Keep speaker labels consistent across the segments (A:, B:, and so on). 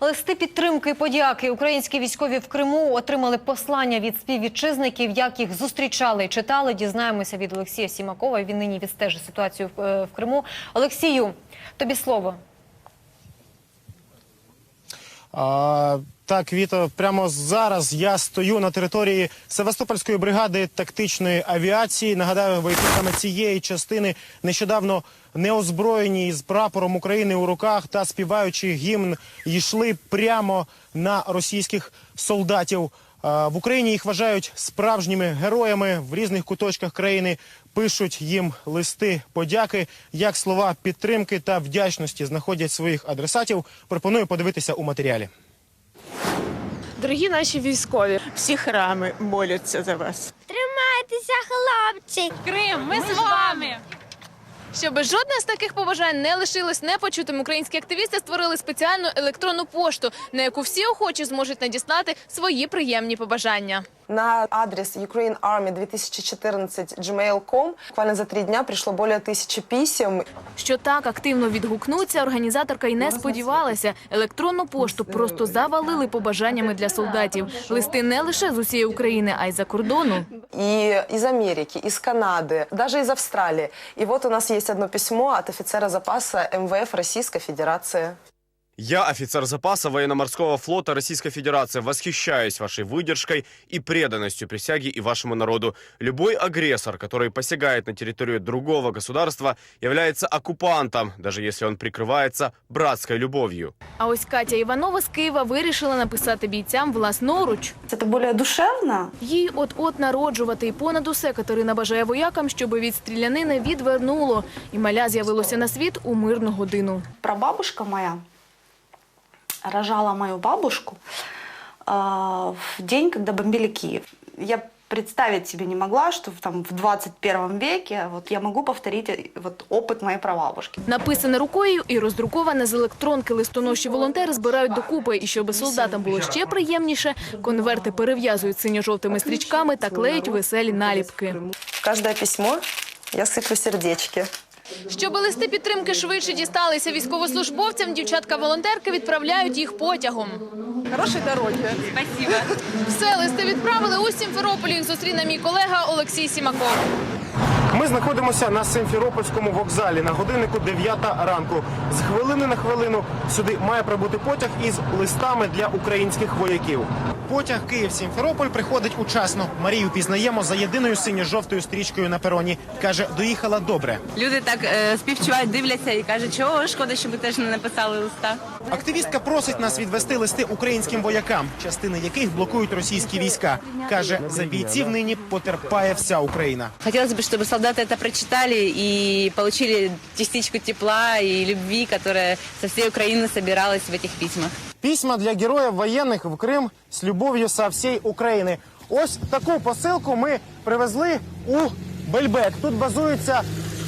A: Листи підтримки і подяки українські військові в Криму отримали послання від співвітчизників. Як їх зустрічали і читали, дізнаємося від Олексія Сімакова. Він нині відстежить ситуацію е, в Криму. Олексію, тобі слово.
B: Так, Віто, прямо зараз я стою на території Севастопольської бригади тактичної авіації. Нагадаю, вояки саме цієї частини нещодавно неозброєні з прапором України у руках та співаючи гімн, йшли прямо на російських солдатів. В Україні їх вважають справжніми героями в різних куточках країни. Пишуть їм листи подяки, як слова підтримки та вдячності знаходять своїх адресатів. Пропоную подивитися у матеріалі.
C: Дорогі наші військові, всі храми моляться за вас.
D: Тримайтеся, хлопці!
E: Крим, ми, з вами. Щоб жодне з таких побажань не лишилось непочутим, українські активісти створили спеціальну електронну пошту, на яку всі охочі зможуть надіслати свої приємні побажання.
F: На адрес ukrainearmy2014 буквально за три дня пришло более тысячи писем.
E: Що так активно відгукнуться, організаторка й не сподівалася. Електронну пошту просто завалили побажаннями для солдатів. Листи не лише з усієї України, а й за кордону.
F: И из Америки, из Канады, даже из Австралии. И вот у нас есть одно письмо от офицера запаса МВФ Российской Федерации.
G: Я, офицер запаса военно-морского флота Российской Федерации, восхищаюсь вашей выдержкой и преданностью присяге и вашему народу. Любой агрессор, который посягает на территорию другого государства, является оккупантом, даже если он прикрывается братской любовью.
E: А ось Катя Іванова з Києва вирішила написати бійцям власноруч.
H: Это более душевно.
E: Їй от-от народжувати. І понад усе Катерина бажає воякам, щоб від стрілянини відвернуло. І маля з'явилося на світ у мирну годину.
H: Прабабушка моя рожала мою бабушку а, в день, когда бомбили Киев. Я представить себе не могла, что в, там, в 21 веке вот, я могу повторить э, вот, опыт моей прабабушки.
E: Написане рукою і роздруковане з електронки листоноші волонтери збирають докупи. І щоб солдатам було ще приємніше, конверти перев'язують синьо-жовтими стрічками та клеють веселі наліпки.
F: В каждое письмо я сыплю сердечки.
E: Щоб листи підтримки швидше дісталися військовослужбовцям, дівчатка-волонтерки відправляють їх потягом.
C: Хорошої дороги.
E: Все, листи відправили у Сімферополі. Їх зустріне мій колега Олексій Сімаков.
B: Ми знаходимося на Симферопольському вокзалі на годиннику 9 ранку. З хвилини на хвилину сюди має прибути потяг із листами для українських вояків. Потяг Київ-Сімферополь приходить учасно. Марію пізнаємо за єдиною синьо-жовтою стрічкою на пероні. Каже, доїхала добре.
I: Люди так е, співчувають, дивляться і кажуть, чого шкода, що ви теж не написали листа.
B: Активістка просить нас відвести листи українським воякам, частини яких блокують російські війська. Каже, за бійців нині потерпає вся Україна.
I: Хотелось бы, чтобы солдаты это прочитали и получили частичку тепла и любви, которая со всей Украины собиралась в этих письмах.
B: Письма для героїв воєнних в Крим з любов'ю со всієї України. Ось таку посилку ми привезли у Бельбек. Тут базується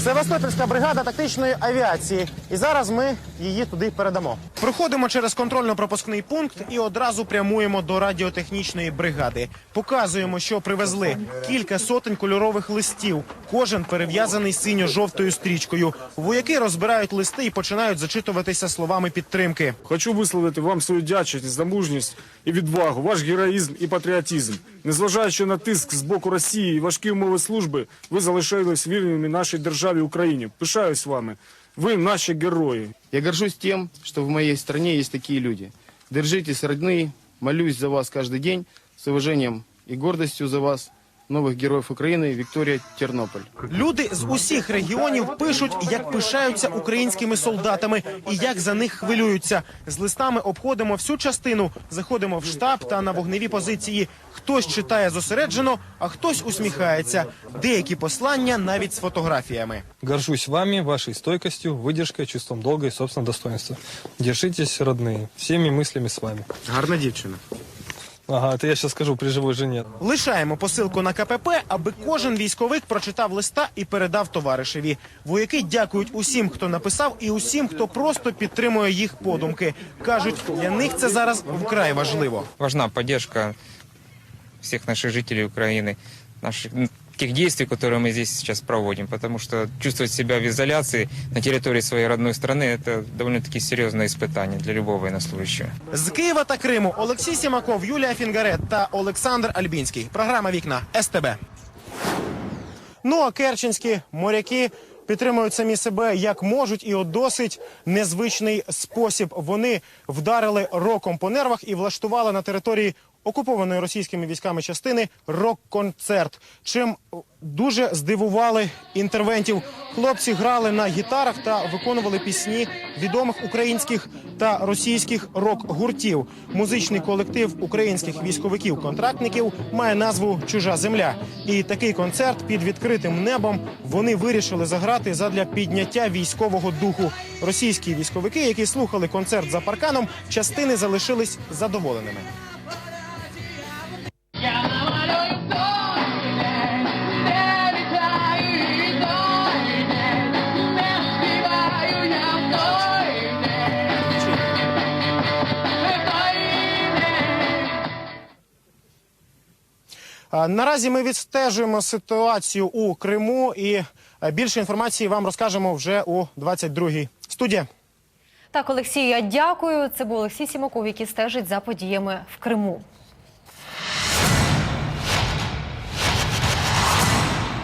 B: Севастопольська бригада тактичної авіації. І зараз ми її туди передамо. Проходимо через контрольно-пропускний пункт і одразу прямуємо до радіотехнічної бригади. Показуємо, що привезли кілька сотень кольорових листів. Кожен перев'язаний синьо-жовтою стрічкою. Вояки розбирають листи і починають зачитуватися словами підтримки.
J: Хочу висловити вам свою вдячність за мужність і відвагу, ваш героїзм і патріотизм. Незважаючи на тиск з боку Росії і важкі умови служби, ви залишились вірними нашій державі Україні. Пишаюсь вами. Ви наші герої.
K: Я горжусь тем, что в моей стране есть такие люди. Держитесь, родные, молюсь за вас каждый день. С уважением и гордостью за вас, новых героев Украины, Виктория Тернополь.
B: Люди з усіх регіонів пишуть, як пишаються українськими солдатами і як за них хвилюються. З листами обходимо всю частину, заходимо в штаб та на вогневі позиції. Хтось читає зосереджено, а хтось усміхається. Деякі послання навіть з фотографіями.
L: Горжусь вами, вашей стойкостью, выдержкой, чувством долга и собственного достоинства. Держитесь, родные, всеми мыслями с вами.
B: Гарна дівчина.
L: Ага, то я сейчас скажу при живой жене.
B: Лишаємо посилку на КПП, аби кожен військовик прочитав листа і передав товаришеві. Вояки дякують усім, хто написав, і усім, хто просто підтримує їх подумки. кажуть, для них це зараз вкрай важливо.
M: важна поддержка всіх наших жителів України, наших, м, таких действий, которые мы здесь сейчас проводим, потому что чувствовать себя в изоляции на территории своей родной страны – это довольно-таки серьезное испытание для любого военнослужащего.
B: З Києва та Криму Олексій Сімаков, Юлія Фінгарет та Олександр Альбінський. Програма Вікна СТБ. Ну а керченські моряки підтримують самі себе як можуть, і у досить незвичний спосіб. Вони вдарили роком по нервах і влаштували на території окупованої російськими військами частини рок-концерт. Чим дуже здивували інтервентів. Хлопці грали на гітарах та виконували пісні відомих українських та російських рок-гуртів. Музичний колектив українських військовиків-контрактників має назву Чужа земля. І такий концерт під відкритим небом вони вирішили заграти задля підняття військового духу. Російські військовики, які слухали концерт за парканом, частини залишились задоволеними. Наразі ми відстежуємо ситуацію у Криму і е, більше інформації вам розкажемо вже у 22-й студії.
A: Так, Олексій, я дякую. Це був Олексій Сімаков, який стежить за подіями в Криму.